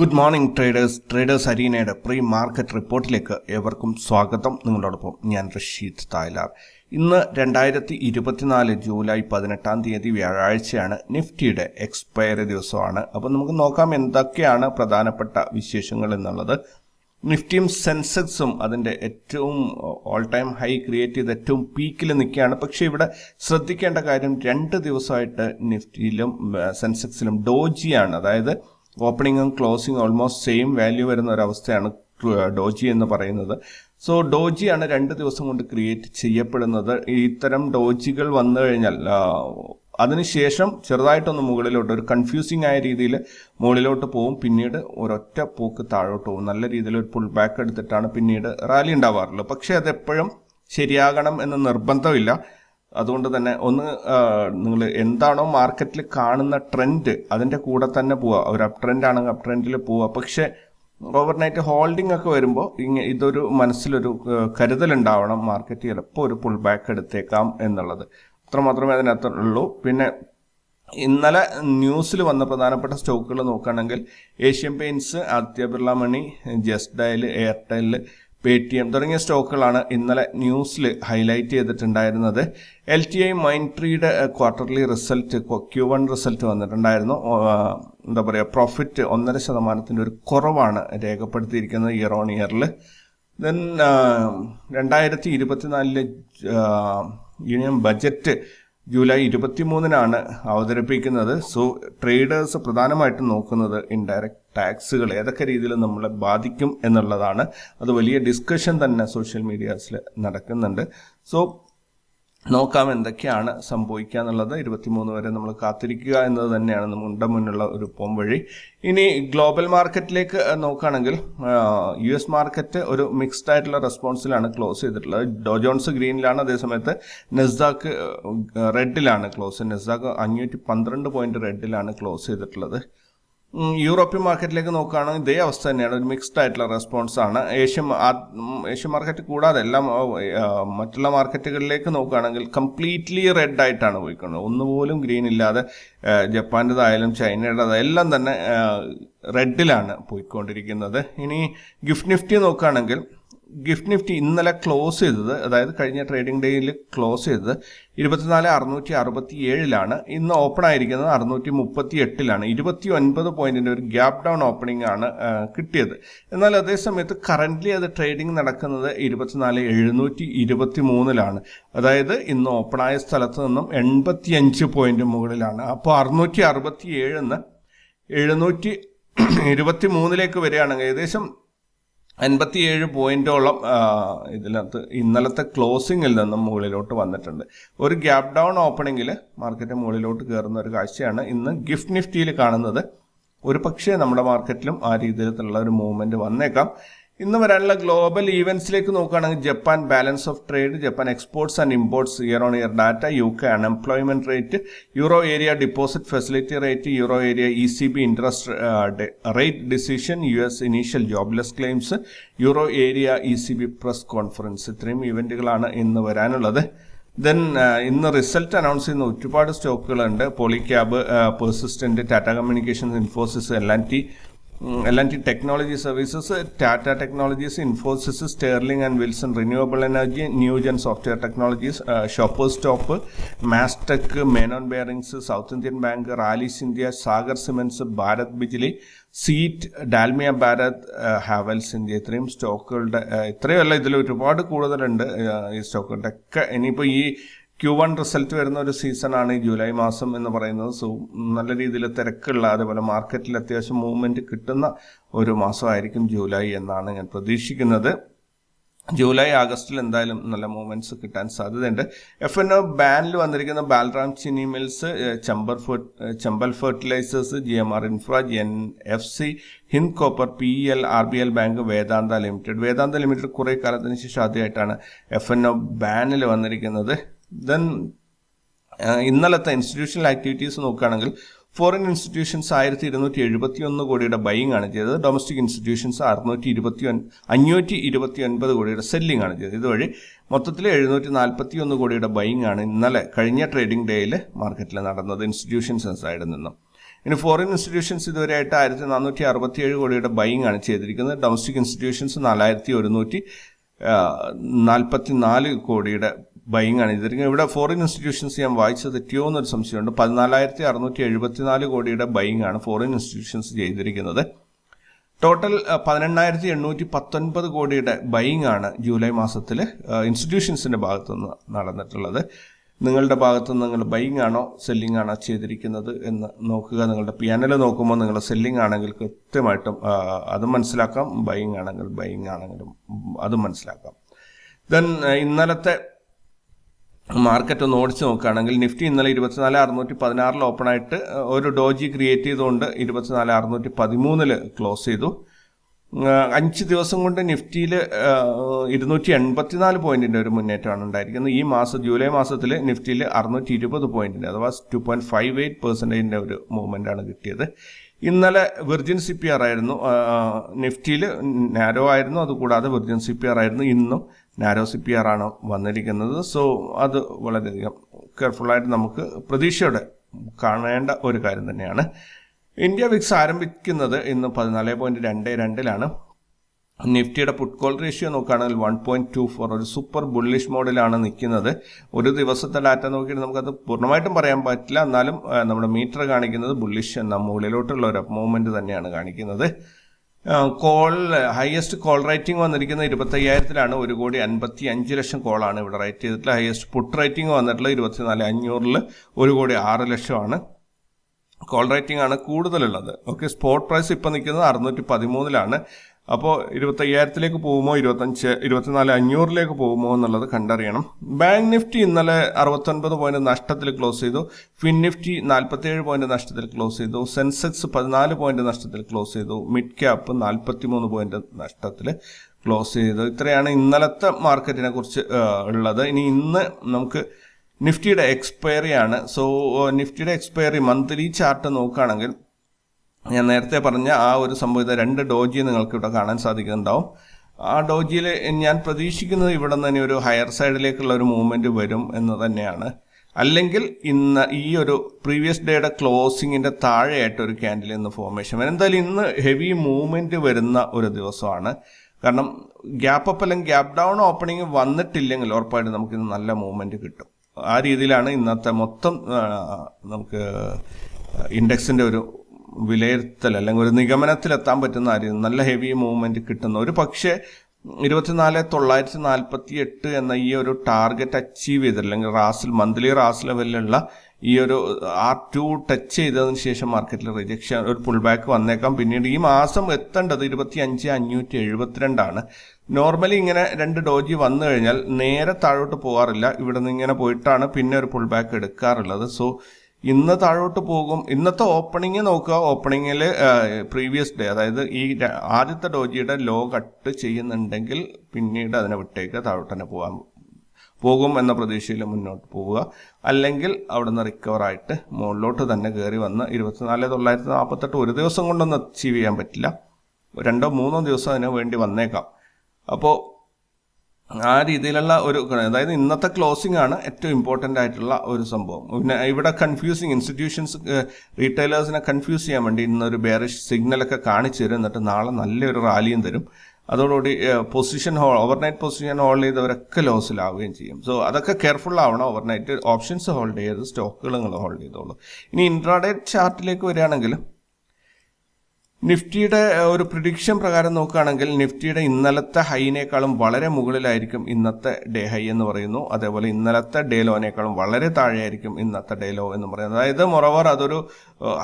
Good morning traders traders അരീനയുടെ pre market റിപ്പോർട്ടിലേക്ക് ഏവർക്കും സ്വാഗതം. നിങ്ങളോടൊപ്പം ഞാൻ റഷീദ് തായ്ലാർ. ഇന്ന് രണ്ടായിരത്തി ഇരുപത്തിനാല് ജൂലൈ പതിനെട്ടാം തീയതി വ്യാഴാഴ്ചയാണ് നിഫ്റ്റിയുടെ എക്സ്പയറി ദിവസമാണ്. അപ്പോൾ നമുക്ക് നോക്കാം എന്തൊക്കെയാണ് പ്രധാനപ്പെട്ട വിശേഷങ്ങൾ എന്നുള്ളത്. നിഫ്റ്റിയും സെൻസെക്സും അതിന്റെ ഏറ്റവും ഓൾ ടൈം ഹൈ ക്രിയേറ്റ് ചെയ്ത് ഏറ്റവും പീക്കിൽ നിൽക്കുകയാണ്. പക്ഷേ ഇവിടെ ശ്രദ്ധിക്കേണ്ട കാര്യം രണ്ട് ദിവസമായിട്ട് നിഫ്റ്റിയിലും സെൻസെക്സിലും ഡോജിയാണ് അതായത് ഓപ്പണിങ്ങും ക്ലോസിങ്ങും ഓൾമോസ്റ്റ് സെയിം വാല്യൂ വരുന്ന ഒരവസ്ഥയാണ് ഡോജി എന്ന് പറയുന്നത്. സോ ഡോജിയാണ് രണ്ട് ദിവസം കൊണ്ട് ക്രിയേറ്റ് ചെയ്യപ്പെടുന്നത്. ഇത്തരം ഡോജികൾ വന്നു കഴിഞ്ഞാൽ അതിനുശേഷം ചെറുതായിട്ടൊന്ന് മുകളിലോട്ട് ഒരു കൺഫ്യൂസിങ് ആയ രീതിയിൽ മുകളിലോട്ട് പോകും പിന്നീട് ഒരൊറ്റ പോക്ക് താഴോട്ട് പോകും നല്ല രീതിയിൽ ഒരു പുൾ ബാക്ക് എടുത്തിട്ടാണ് പിന്നീട് റാലി ഉണ്ടാവാറുള്ളത്. പക്ഷേ അതെപ്പോഴും ശരിയാകണം എന്ന് നിർബന്ധമില്ല. അതുകൊണ്ട് തന്നെ ഒന്ന് നിങ്ങൾ എന്താണോ മാർക്കറ്റിൽ കാണുന്ന ട്രെൻഡ് അതിന്റെ കൂടെ തന്നെ പോവുക ഒരു അപ് ട്രെൻഡ് ആണെങ്കിൽ അപ് ട്രെൻഡിൽ പോവുക പക്ഷേ ഓവർനൈറ്റ് ഹോൾഡിംഗ് ഒക്കെ വരുമ്പോൾ ഇങ്ങനെ ഇതൊരു മനസ്സിലൊരു കരുതലുണ്ടാവണം മാർക്കറ്റ് ചിലപ്പോൾ ഒരു പുൾ ബാക്ക് എടുത്തേക്കാം എന്നുള്ളത്. അത്ര മാത്രമേ അതിനകത്തുള്ളൂ. പിന്നെ ഇന്നലെ ന്യൂസിൽ വന്ന പ്രധാനപ്പെട്ട സ്റ്റോക്കുകൾ നോക്കുകയാണെങ്കിൽ Asian Paints Aditya Birla Money Just Dial Airtel Paytm തുടങ്ങിയ സ്റ്റോക്കുകളാണ് ഇന്നലെ ന്യൂസിൽ ഹൈലൈറ്റ് ചെയ്തിട്ടുണ്ടായിരുന്നത്. എൽ ടി ഐ മൈൻഡ് ട്രീയുടെ quarterly result Q one result വന്നിട്ടുണ്ടായിരുന്നു. എന്താ പറയുക പ്രോഫിറ്റ് ഒന്നര ശതമാനത്തിന്റെ ഒരു കുറവാണ് രേഖപ്പെടുത്തിയിരിക്കുന്നത് ഇയർ ഓൺ ഇയറിൽ ദെൻ രണ്ടായിരത്തി ഇരുപത്തിനാലിലെ യൂണിയൻ ബജറ്റ് ജൂലൈ ഇരുപത്തിമൂന്നിനാണ് അവതരിപ്പിക്കുന്നത്. സോ ട്രേഡേഴ്സ് പ്രധാനമായിട്ടും നോക്കുന്നത് ഇൻഡയറക്റ്റ് ടാക്സുകൾ ഏതൊക്കെ രീതിയിൽ നമ്മളെ ബാധിക്കും എന്നുള്ളതാണ്. അത് വലിയ ഡിസ്കഷൻ തന്നെ സോഷ്യൽ മീഡിയാസിൽ നടക്കുന്നുണ്ട്. സോ നോക്കാം എന്തൊക്കെയാണ് സംഭവിക്കുക എന്നുള്ളത്. ഇരുപത്തിമൂന്ന് വരെ നമ്മൾ കാത്തിരിക്കുക എന്നത് തന്നെയാണ്. നമ്മുടെ മുന്നുള്ള ഒരു പോം വഴി. ഇനി ഗ്ലോബൽ മാർക്കറ്റിലേക്ക് നോക്കുകയാണെങ്കിൽ യു എസ് മാർക്കറ്റ് ഒരു മിക്സ്ഡ് ആയിട്ടുള്ള റെസ്പോൺസിലാണ് ക്ലോസ് ചെയ്തിട്ടുള്ളത്. ഡോജോൺസ് ഗ്രീനിലാണ്. അതേസമയത്ത് നെസ്ദാക്ക് റെഡിലാണ് ക്ലോസ് നെസ്ദാക്ക് അഞ്ഞൂറ്റി പന്ത്രണ്ട് പോയിന്റ് റെഡിലാണ് ക്ലോസ് ചെയ്തിട്ടുള്ളത്. യൂറോപ്യൻ മാർക്കറ്റിലേക്ക് നോക്കുകയാണെങ്കിൽ ഇതേ അവസ്ഥ തന്നെയാണ്. ഒരു മിക്സ്ഡ് ആയിട്ടുള്ള റെസ്പോൺസ് ആണ്. ഏഷ്യൻ ഏഷ്യൻ മാർക്കറ്റ് കൂടാതെ എല്ലാം മറ്റുള്ള മാർക്കറ്റുകളിലേക്ക് നോക്കുകയാണെങ്കിൽ കംപ്ലീറ്റ്ലി റെഡ് ആയിട്ടാണ് പോയിക്കുന്നത് ഒന്നുപോലും ഗ്രീൻ ഇല്ലാതെ ജപ്പാന്റെതായാലും ചൈനയുടേതായാലും എല്ലാം തന്നെ റെഡിലാണ് പോയിക്കൊണ്ടിരിക്കുന്നത്. ഇനി ഗിഫ്റ്റ് നിഫ്റ്റി നോക്കുകയാണെങ്കിൽ ഗിഫ്റ്റ് നിഫ്റ്റി ഇന്നലെ ക്ലോസ് ചെയ്തത് അതായത് കഴിഞ്ഞ ട്രേഡിംഗ് ഡേയിൽ ക്ലോസ് ചെയ്തത് ഇരുപത്തിനാല് അറുന്നൂറ്റി അറുപത്തി ഏഴിലാണ് ഇന്ന് ഓപ്പൺ ആയിരിക്കുന്നത് അറുന്നൂറ്റി മുപ്പത്തി എട്ടിലാണ് ഇരുപത്തി ഒൻപത് പോയിന്റിന്റെ ഒരു ഗ്യാപ് ഡൗൺ ഓപ്പണിംഗ് ആണ് കിട്ടിയത്. എന്നാൽ അതേസമയത്ത് കറന്റ്ലി അത് ട്രേഡിംഗ് നടക്കുന്നത് ഇരുപത്തിനാല് എഴുന്നൂറ്റി ഇരുപത്തി മൂന്നിലാണ് അതായത് ഇന്ന് ഓപ്പൺ ആയ സ്ഥലത്ത് നിന്നും എൺപത്തി അഞ്ച് പോയിന്റ് മുകളിലാണ്. അപ്പോൾ അറുന്നൂറ്റി അറുപത്തി ഏഴിന്ന് എഴുന്നൂറ്റി ഇരുപത്തി മൂന്നിലേക്ക് വരികയാണെങ്കിൽ ഏകദേശം അൻപത്തിയേഴ് പോയിന്റോളം ഇതിനകത്ത് ഇന്നലത്തെ ക്ലോസിംഗിൽ നിന്നും മുകളിലോട്ട് വന്നിട്ടുണ്ട്. ഒരു ഗ്യാപ് ഡൗൺ ഓപ്പണിംഗിൽ മാർക്കറ്റ് മുകളിലോട്ട് കയറുന്ന ഒരു കാഴ്ചയാണ്. ഇന്ന് ഗിഫ്റ്റ് നിഫ്റ്റിയിൽ കാണുന്നത് ഒരു പക്ഷേ നമ്മുടെ മാർക്കറ്റിലും ആ രീതിയിലുള്ള ഒരു മൂവ്മെന്റ് വന്നേക്കാം. ഇന്ന് വരാനുള്ള ഗ്ലോബൽ ഈവൻസിലേക്ക് നോക്കുകയാണെങ്കിൽ Japan balance of trade Japan exports and imports year on year data U K unemployment rate euro area deposit facility rate euro area E C B interest rate decision U S initial jobless claims euro area E C B press conference ഇത്രയും ഇവന്റുകളാണ് ഇന്ന് വരാനുള്ളത്. Then ഇന്ന് result announce ചെയ്യുന്ന ഒരുപാട് സ്റ്റോക്കുകളുണ്ട് Polycab Persistent Tata communication Infosys L and T L technology services Tata technologies Infosys Sterling and Wilson renewable energy Newgen software technologies Shoppers Stop Mastek Menon bearings South Indian Bank Rallis India Sagar cements Bharat Bijlee CEAT Dalmia Bharat Havells India ഇത്രയും സ്റ്റോക്കുകളുടെ ഇത്രയും അല്ല ഇതിൽ ഒരുപാട് കൂടുതലുണ്ട് ആ, ഈ സ്റ്റോക്കുകളുടെ ഒക്കെ. ഇനിയിപ്പോൾ ഈ ക്യു വൺ റിസൾട്ട് വരുന്ന ഒരു സീസണാണ് ഈ ജൂലൈ മാസം എന്ന് പറയുന്നത്. സോ നല്ല രീതിയിൽ തിരക്കുള്ള അതേപോലെ മാർക്കറ്റിൽ അത്യാവശ്യം മൂവ്മെന്റ് കിട്ടുന്ന ഒരു മാസമായിരിക്കും ജൂലൈ എന്നാണ് ഞാൻ പ്രതീക്ഷിക്കുന്നത്. ജൂലൈ ആഗസ്റ്റിൽ എന്തായാലും നല്ല മൂവ്മെന്റ്സ് കിട്ടാൻ സാധ്യതയുണ്ട്. എഫ് എൻ ഒ ബാനിൽ വന്നിരിക്കുന്ന Balram Chini mills ചമ്പർ Chambal fertilisers G M R infra N F C Hind copper P L R B L bank Vedanta limited Vedanta limited കുറേ കാലത്തിന് ശേഷം ആദ്യമായിട്ടാണ് എഫ് എൻ ഒ ബാനിൽ വന്നിരിക്കുന്നത്. ദെൻ ഇന്നലത്തെ ഇൻസ്റ്റിറ്റ്യൂഷണൽ ആക്ടിവിറ്റീസ് നോക്കുകയാണെങ്കിൽ foreign institutions ആയിരത്തി ഇരുന്നൂറ്റി എഴുപത്തി ഒന്ന് കോടിയുടെ ബൈങ് ആണ് ചെയ്തത്. ഡൊമസ്റ്റിക് ഇൻസ്റ്റിറ്റ്യൂഷൻസ് അറുന്നൂറ്റി ഇരുപത്തി അഞ്ഞൂറ്റി ഇരുപത്തി ഒൻപത് കോടിയുടെ സെല്ലിംഗ് ആണ് ചെയ്തത്. ഇതുവഴി മൊത്തത്തിൽ എഴുന്നൂറ്റി നാൽപ്പത്തി ഒന്ന് കോടിയുടെ ബൈങ് ആണ് ഇന്നലെ കഴിഞ്ഞ ട്രേഡിംഗ് ഡേയിൽ മാർക്കറ്റിൽ നടന്നത് ഇൻസ്റ്റിറ്റ്യൂഷൻസ് സൈഡിൽ നിന്നും. ഇനി ഫോറിൻ ഇൻസ്റ്റിറ്റ്യൂഷൻസ് ഇതുവരെയായിട്ട് ആയിരത്തി നാനൂറ്റി അറുപത്തിയേഴ് കോടിയുടെ ബൈങ് ആണ് ചെയ്തിരിക്കുന്നത്. ഡൊമസ്റ്റിക് ഇൻസ്റ്റിറ്റ്യൂഷൻസ് നാലായിരത്തി ഒരുന്നൂറ്റി നാൽപ്പത്തി നാല് കോടിയുടെ ബൈങ് ആണ്. ഇവിടെ ഫോറിൻ ഇൻസ്റ്റിറ്റ്യൂഷൻസ് ഞാൻ വായിച്ചത് തെറ്റിയോ എന്നൊരു സംശയമുണ്ട്. പതിനാലായിരത്തി അറുന്നൂറ്റി എഴുപത്തിനാല് കോടിയുടെ ബൈങ് ആണ് ഫോറിൻ ഇൻസ്റ്റിറ്റ്യൂഷൻസ് ചെയ്തിരിക്കുന്നത്. ടോട്ടൽ പതിനെണ്ണായിരത്തി എണ്ണൂറ്റി പത്തൊൻപത് കോടിയുടെ ബൈങ് ആണ് ജൂലൈ മാസത്തിൽ ഇൻസ്റ്റിറ്റ്യൂഷൻസിന്റെ ഭാഗത്തുനിന്ന് നടന്നിട്ടുള്ളത്. നിങ്ങളുടെ ഭാഗത്ത് നിങ്ങൾ ബൈങ് ആണോ സെല്ലിംഗ് ആണോ ചെയ്തിരിക്കുന്നത് എന്ന് നോക്കുക. നിങ്ങളുടെ പിയാനൽ നോക്കുമ്പോൾ നിങ്ങൾ സെല്ലിംഗ് ആണെങ്കിൽ കൃത്യമായിട്ടും അതും മനസ്സിലാക്കാം. ബൈങ് ആണെങ്കിൽ ബൈങ് ആണെങ്കിലും അതും മനസ്സിലാക്കാം. ദെൻ ഇന്നലത്തെ മാർക്കറ്റ് ഒന്ന് ഓടിച്ച് നോക്കുകയാണെങ്കിൽ നിഫ്റ്റി ഇന്നലെ ഇരുപത്തിനാല് അറുന്നൂറ്റി പതിനാറിൽ ഓപ്പൺ ആയിട്ട് ഒരു ഡോജി ക്രിയേറ്റ് ചെയ്തുകൊണ്ട് ഇരുപത്തിനാല് അറുന്നൂറ്റി പതിമൂന്നിൽ ക്ലോസ് ചെയ്തു അഞ്ച് ദിവസം കൊണ്ട് നിഫ്റ്റിയിൽ ഇരുന്നൂറ്റി എൺപത്തിനാല് പോയിന്റിന്റെ ഒരു മുന്നേറ്റമാണ് ഉണ്ടായിരിക്കുന്നത്. ഈ മാസം ജൂലൈ മാസത്തിൽ നിഫ്റ്റിയിൽ അറുന്നൂറ്റി ഇരുപത് പോയിന്റിന്റെ അഥവാ ടു പോയിന്റ് ഫൈവ് എയ്റ്റ് പെർസെന്റേജിന്റെ ഒരു മൂവ്മെന്റ് ആണ് കിട്ടിയത്. ഇന്നലെ വിർജിൻ സി പി ആർ ആയിരുന്നു നിഫ്റ്റിയിൽ നാരോ ആയിരുന്നു അതുകൂടാതെ വിർജിൻ സി പി ആർ ആയിരുന്നു ഇന്നും നാരോ സി പി ആറാണ് വന്നിരിക്കുന്നത്. സോ അത് വളരെയധികം കെയർഫുള്ളായിട്ട് നമുക്ക് പ്രതീക്ഷയോടെ കാണേണ്ട ഒരു കാര്യം തന്നെയാണ്. ഇന്ത്യ വിക്സ് ആരംഭിക്കുന്നത് ഇന്ന് പതിനാല് പോയിന്റ് രണ്ട് രണ്ടിലാണ്. നിഫ്റ്റിയുടെ പുട്ട് കോൾ റേഷ്യോ നോക്കുകയാണെങ്കിൽ വൺ പോയിന്റ് ടു ഫോർ ഒരു സൂപ്പർ ബുള്ളിഷ് മോഡിലാണ് നിൽക്കുന്നത്. ഒരു ദിവസത്തെ ഡാറ്റ നോക്കിയിട്ട് നമുക്കത് പൂർണമായിട്ടും പറയാൻ പറ്റില്ല. എന്നാലും നമ്മുടെ മീറ്റർ കാണിക്കുന്നത് ബുള്ളിഷ് എന്ന മുകളിലോട്ടുള്ള ഒരു മൂവ്മെന്റ് തന്നെയാണ് കാണിക്കുന്നത്. കോൾ ഹയസ്റ്റ് കോൾ റൈറ്റിംഗ് വന്നിരിക്കുന്നത് ഇരുപത്തയ്യായിരത്തിലാണ്. ഒരു കോടി അൻപത്തി അഞ്ച് ലക്ഷം കോളാണ് ഇവിടെ റൈറ്റ് ചെയ്തിട്ടുള്ളത്. ഹയസ്റ്റ് പുട്ട് റൈറ്റിംഗ് വന്നിട്ടുള്ളത് ഇരുപത്തിനാല് അഞ്ഞൂറിൽ ഒരു കോടി ആറ് ലക്ഷമാണ്. കോൾ റൈറ്റിംഗ് ആണ് കൂടുതലുള്ളത്. ഓക്കെ സ്പോട്ട് പ്രൈസ് ഇപ്പം നിൽക്കുന്നത് അറുന്നൂറ്റി പതിമൂന്നിലാണ് അപ്പോൾ ഇരുപത്തയ്യായിരത്തിലേക്ക് പോകുമോ ഇരുപത്തഞ്ച് ഇരുപത്തിനാല് അഞ്ഞൂറിലേക്ക് പോകുമോ എന്നുള്ളത് കണ്ടറിയണം. ബാങ്ക് നിഫ്റ്റി ഇന്നലെ അറുപത്തൊൻപത് പോയിന്റ് നഷ്ടത്തിൽ ക്ലോസ് ചെയ്തു. ഫിൻ നിഫ്റ്റി നാൽപ്പത്തിയേഴ് പോയിന്റ് നഷ്ടത്തിൽ ക്ലോസ് ചെയ്തു. സെൻസെക്സ് പതിനാല് പോയിന്റ് നഷ്ടത്തിൽ ക്ലോസ് ചെയ്തു. മിഡ് ക്യാപ്പ് നാൽപ്പത്തിമൂന്ന് പോയിന്റ് നഷ്ടത്തിൽ ക്ലോസ് ചെയ്തു. ഇത്രയാണ് ഇന്നലത്തെ മാർക്കറ്റിനെ കുറിച്ച് ഉള്ളത്. ഇനി ഇന്ന് നമുക്ക് നിഫ്റ്റിയുടെ എക്സ്പയറി ആണ്. സോ നിഫ്റ്റിയുടെ എക്സ്പയറി മന്ത്ലി ചാർട്ട് നോക്കുകയാണെങ്കിൽ ഞാൻ നേരത്തെ പറഞ്ഞ ആ ഒരു സംഭവത്തെ രണ്ട് ഡോജി നിങ്ങൾക്ക് ഇവിടെ കാണാൻ സാധിക്കുന്നുണ്ടാവും. ആ ഡോജിയിൽ ഞാൻ പ്രതീക്ഷിക്കുന്നത് ഇവിടെ നിന്ന് തന്നെ ഒരു ഹയർ സൈഡിലേക്കുള്ള ഒരു മൂവ്മെന്റ് വരും എന്ന് തന്നെയാണ്. അല്ലെങ്കിൽ ഇന്ന് ഈ ഒരു പ്രീവിയസ് ഡേയുടെ ക്ലോസിങ്ങിന്റെ താഴെയായിട്ട് ഒരു ക്യാൻഡിൽ ഇന്ന് ഫോർമേഷൻ വരും. എന്തായാലും ഇന്ന് ഹെവി മൂവ്മെന്റ് വരുന്ന ഒരു ദിവസമാണ്. കാരണം ഗ്യാപ്പ് അപ്പ് അല്ലെങ്കിൽ ഗ്യാപ്പ് ഡൗൺ ഓപ്പണിംഗ് വന്നിട്ടില്ലെങ്കിൽ ഉറപ്പായിട്ടും നമുക്ക് ഇന്ന് നല്ല മൂവ്മെന്റ് കിട്ടും. ആ രീതിയിലാണ് ഇന്നത്തെ മൊത്തം നമുക്ക് ഇൻഡെക്സിന്റെ ഒരു വിലയിരുത്തൽ അല്ലെങ്കിൽ ഒരു നിഗമനത്തിലെത്താൻ പറ്റുന്ന കാര്യം നല്ല ഹെവി മൂവ്മെന്റ് കിട്ടുന്ന ഒരു പക്ഷേ ഇരുപത്തിനാല് തൊള്ളായിരത്തി നാൽപ്പത്തി എട്ട് എന്ന ഈ ഒരു ടാർഗറ്റ് അച്ചീവ് ചെയ്ത് അല്ലെങ്കിൽ റാസിൽ മന്ത്ലി റാസ് ലെവലിലുള്ള ഈ ഒരു ആർ ടു ടച്ച് ചെയ്തതിന് ശേഷം മാർക്കറ്റിൽ റിജക്ഷൻ ഒരു പുൾ ബാക്ക് വന്നേക്കാം. പിന്നീട് ഈ മാസം എത്തേണ്ടത് ഇരുപത്തി അഞ്ച് അഞ്ഞൂറ്റി എഴുപത്തിരണ്ടാണ്. നോർമലി ഇങ്ങനെ രണ്ട് ഡോജി വന്നു കഴിഞ്ഞാൽ നേരെ താഴോട്ട് പോകാറില്ല. ഇവിടെ നിന്ന് ഇങ്ങനെ പോയിട്ടാണ് പിന്നെ ഒരു പുൾ ബാക്ക് എടുക്കാറുള്ളത്. സോ ഇന്ന് താഴോട്ട് പോകും. ഇന്നത്തെ ഓപ്പണിംഗ് നോക്കുക. ഓപ്പണിങ്ങിൽ പ്രീവിയസ് ഡേ അതായത് ഈ ആദ്യത്തെ ഡോജിയുടെ ലോ കട്ട് ചെയ്യുന്നുണ്ടെങ്കിൽ പിന്നീട് അതിനെ വിട്ടേക്ക് താഴോട്ട് തന്നെ പോകാൻ പോകും എന്ന പ്രതീക്ഷയിൽ മുന്നോട്ട് പോവുക. അല്ലെങ്കിൽ അവിടെ നിന്ന് റിക്കവർ ആയിട്ട് മുകളിലോട്ട് തന്നെ കയറി വന്ന് ഇരുപത്തിനാല് തൊള്ളായിരത്തി നാൽപ്പത്തെട്ട് ഒരു ദിവസം കൊണ്ടൊന്നും അച്ചീവ് ചെയ്യാൻ പറ്റില്ല. രണ്ടോ മൂന്നോ ദിവസം അതിന് വേണ്ടി വന്നേക്കാം. അപ്പോൾ ആ രീതിയിലുള്ള ഒരു അതായത് ഇന്നത്തെ ക്ലോസിംഗ് ആണ് ഏറ്റവും ഇമ്പോർട്ടന്റ് ആയിട്ടുള്ള ഒരു സംഭവം. പിന്നെ ഇവിടെ കൺഫ്യൂസിങ് ഇൻസ്റ്റിറ്റ്യൂഷൻസ് റീറ്റെയിലേഴ്സിനെ കൺഫ്യൂസ് ചെയ്യാൻ വേണ്ടി ഇന്നൊരു ബെയറിഷ് സിഗ്നലൊക്കെ കാണിച്ചു തരും. എന്നിട്ട് നാളെ നല്ലൊരു റാലിയും തരും. അതോടുകൂടി position hold overnight position hold ചെയ്തവരൊക്കെ ലോസിലാവുകയും ചെയ്യും. സോ അതൊക്കെ കെയർഫുൾ ആവണം. ഓവർനൈറ്റ് ഓപ്ഷൻസ് ഹോൾഡ് ചെയ്ത് സ്റ്റോക്കുകൾ നിങ്ങൾ ഹോൾഡ് ചെയ്തോളൂ. ഇനി ഇൻട്രാഡേ ചാർട്ടിലേക്ക് വരികയാണെങ്കിൽ നിഫ്റ്റിയുടെ ഒരു പ്രിഡിക്ഷൻ പ്രകാരം നോക്കുകയാണെങ്കിൽ നിഫ്റ്റിയുടെ ഇന്നലത്തെ ഹൈനേക്കാളും വളരെ മുകളിലായിരിക്കും ഇന്നത്തെ ഡേ ഹൈ എന്ന് പറയുന്നു. അതേപോലെ ഇന്നലത്തെ ഡേ ലോനേക്കാളും വളരെ താഴെയായിരിക്കും ഇന്നത്തെ ഡേ ലോ എന്ന് പറയുന്നത് അതായത് മൊറവർ അതൊരു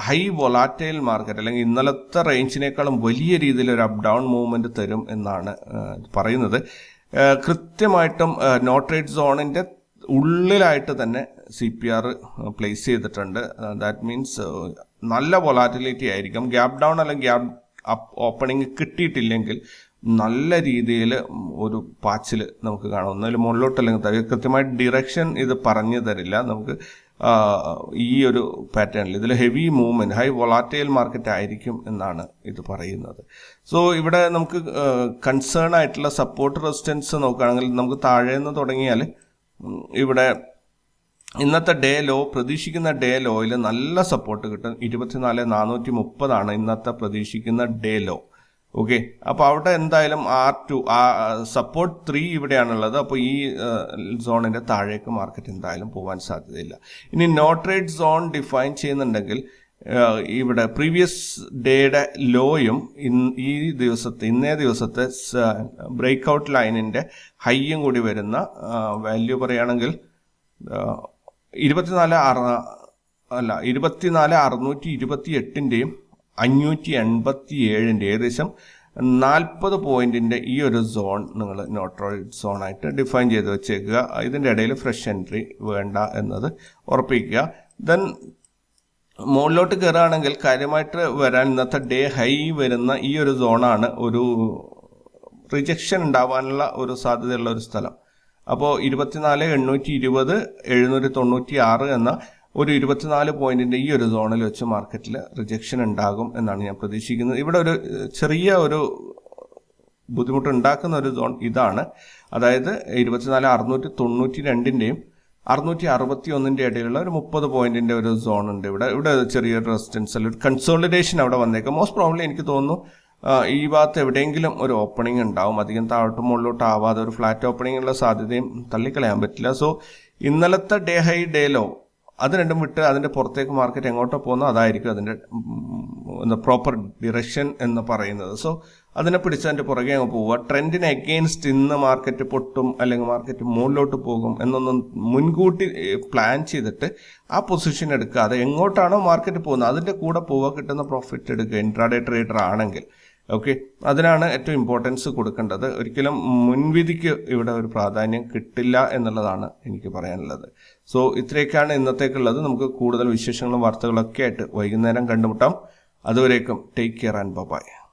ഹൈ വൊലാറ്റൈൽ മാർക്കറ്റ് അല്ലെങ്കിൽ ഇന്നലത്തെ റേഞ്ചിനേക്കാളും വലിയ രീതിയിൽ ഒരു അപ്പ് ഡൗൺ മൂവ്മെന്റ് തരും എന്നാണ് പറയുന്നത്. കൃത്യമായിട്ടും നോട്ട് റേറ്റ് സോണിന്റെ ഉള്ളിലായിട്ട് തന്നെ സി പി ആർ പ്ലേസ് ചെയ്തിട്ടുണ്ട്. ദാറ്റ് മീൻസ് നല്ല വൊലാറ്റിലിറ്റി ആയിരിക്കും. ഗ്യാപ് ഡൗൺ അല്ലെങ്കിൽ ഗ്യാപ് അപ്പ് ഓപ്പണിംഗ് കിട്ടിയിട്ടില്ലെങ്കിൽ നല്ല രീതിയിൽ ഒരു പാച്ചിൽ നമുക്ക് കാണാം. ഒന്നിൽ മുകളിലോട്ട് അല്ലെങ്കിൽ തരും കൃത്യമായിട്ട് ഡിറക്ഷൻ ഇത് പറഞ്ഞു തരില്ല. നമുക്ക് ഈ ഒരു പാറ്റേണിൽ ഇതിൽ heavy movement high volatile market ആയിരിക്കും എന്നാണ് ഇത് പറയുന്നത്. സോ ഇവിടെ നമുക്ക് കൺസേൺ ആയിട്ടുള്ള സപ്പോർട്ട് റെസിസ്റ്റൻസ് നോക്കുകയാണെങ്കിൽ നമുക്ക് താഴെ നിന്ന് തുടങ്ങിയാൽ ഇവിടെ ഇന്നത്തെ ഡേ ലോ പ്രതീക്ഷിക്കുന്ന ഡേ ലോയിൽ നല്ല സപ്പോർട്ട് കിട്ടും. ഇരുപത്തിനാല് നാനൂറ്റി മുപ്പതാണ് ഇന്നത്തെ പ്രതീക്ഷിക്കുന്ന ഡേ ലോ. ഓക്കെ അപ്പോൾ അവിടെ എന്തായാലും ആർ ടു ആ സപ്പോർട്ട് ത്രീ ഇവിടെയാണുള്ളത്. അപ്പോൾ ഈ സോണിന്റെ താഴേക്ക് മാർക്കറ്റ് എന്തായാലും പോകാൻ സാധ്യതയില്ല. ഇനി നോട്ട് റേറ്റ് സോൺ ഡിഫൈൻ ചെയ്യുന്നുണ്ടെങ്കിൽ ഇവിടെ പ്രീവിയസ് ഡേയുടെ ലോയും ഈ ദിവസത്തെ ഇന്നേ ദിവസത്തെ ബ്രേക്ക് ഔട്ട് ലൈനിന്റെ ഹൈയും കൂടി വരുന്ന വാല്യൂ പറയുകയാണെങ്കിൽ ഇരുപത്തിനാല് അറ അല്ല ഇരുപത്തിനാല് അറുന്നൂറ്റി ഇരുപത്തി എട്ടിന്റെയും അഞ്ഞൂറ്റി എൺപത്തി ഏഴിന്റെ ഏകദേശം നാൽപ്പത് പോയിന്റിന്റെ ഈ ഒരു സോൺ നിങ്ങൾ നോട്രോയിഡ് സോണായിട്ട് ഡിഫൈൻ ചെയ്ത് വെച്ചേക്കുക. ഇതിന്റെ ഇടയിൽ ഫ്രഷ് എൻട്രി വേണ്ട എന്നത് ഉറപ്പിക്കുക. ദെൻ മുകളിലോട്ട് കയറുകയാണെങ്കിൽ കാര്യമായിട്ട് വരാൻ ഇന്നത്തെ ഡേ ഹൈ വരുന്ന ഈ ഒരു സോണാണ് ഒരു റിജക്ഷൻ ഉണ്ടാവാനുള്ള ഒരു സാധ്യതയുള്ള ഒരു സ്ഥലം. അപ്പോൾ ഇരുപത്തിനാല് എണ്ണൂറ്റി ഇരുപത് എഴുന്നൂറ്റി തൊണ്ണൂറ്റി ആറ് എന്ന ഒരു ഇരുപത്തിനാല് പോയിന്റിന്റെ ഈ ഒരു സോണിൽ വെച്ച് മാർക്കറ്റിൽ റിജക്ഷൻ ഉണ്ടാകും എന്നാണ് ഞാൻ പ്രതീക്ഷിക്കുന്നത്. ഇവിടെ ഒരു ചെറിയ ഒരു ബുദ്ധിമുട്ട് ഉണ്ടാക്കുന്ന ഒരു സോൺ ഇതാണ്. അതായത് ഇരുപത്തിനാല് അറുന്നൂറ്റി തൊണ്ണൂറ്റി രണ്ടിന്റെയും അറുന്നൂറ്റി അറുപത്തി ഒന്നിന്റെ ഇടയിലുള്ള ഒരു മുപ്പത് പോയിന്റിന്റെ ഒരു സോൺ ഉണ്ട് ഇവിടെ. ഇവിടെ ചെറിയൊരു റെസിസ്റ്റൻസ് അല്ല ഒരു കൺസോളിഡേഷൻ അവിടെ വന്നേക്കാം. മോസ്റ്റ് പ്രോബ്ലി എനിക്ക് തോന്നുന്നു ഈ ഭാഗത്ത് എവിടെയെങ്കിലും ഒരു ഓപ്പണിംഗ് ഉണ്ടാവും. അധികം താഴോട്ടും മുകളിലോട്ട് ആവാതെ ഒരു ഫ്ലാറ്റ് ഓപ്പണിംഗ് ഉള്ള സാധ്യതയും തള്ളിക്കളയാൻ പറ്റില്ല. സോ ഇന്നലത്തെ ഡേ ഹൈ ഡേ ലോ അത് രണ്ടും വിട്ട് അതിന്റെ പുറത്തേക്ക് മാർക്കറ്റ് എങ്ങോട്ടോ പോകുന്നോ അതായിരിക്കും അതിന്റെ പ്രോപ്പർ ഡിറക്ഷൻ എന്ന് പറയുന്നത്. സോ അതിനെ പിടിച്ചതിന്റെ പുറകെ അങ്ങ് പോവുക. ട്രെൻഡിന് അഗെയിൻസ്റ്റ് ഇന്ന് മാർക്കറ്റ് പൊട്ടും അല്ലെങ്കിൽ മാർക്കറ്റ് മുകളിലോട്ട് പോകും എന്നൊന്നും മുൻകൂട്ടി പ്ലാൻ ചെയ്തിട്ട് ആ പൊസിഷൻ എടുക്കുക. അത് എങ്ങോട്ടാണോ മാർക്കറ്റ് പോകുന്നത് അതിന്റെ കൂടെ പോവുക കിട്ടുന്ന പ്രോഫിറ്റ് എടുക്കുക. ഇൻട്രാഡേ ട്രേഡർ ആണെങ്കിൽ. ഓക്കെ അതിനാണ് ഏറ്റവും ഇമ്പോർട്ടൻസ് കൊടുക്കേണ്ടത്. ഒരിക്കലും മുൻവിധിക്ക് ഇവിടെ ഒരു പ്രാധാന്യം കിട്ടില്ല എന്നുള്ളതാണ് എനിക്ക് പറയാനുള്ളത്. സോ ഇത്രയൊക്കെയാണ് ഇന്നത്തേക്കുള്ളത്. നമുക്ക് കൂടുതൽ വിശേഷങ്ങളും വാർത്തകളൊക്കെ ആയിട്ട് വൈകുന്നേരം കണ്ടുമുട്ടാം. അതുവരേക്കും ടേക്ക് കെയർ ആൻഡ് ബൈ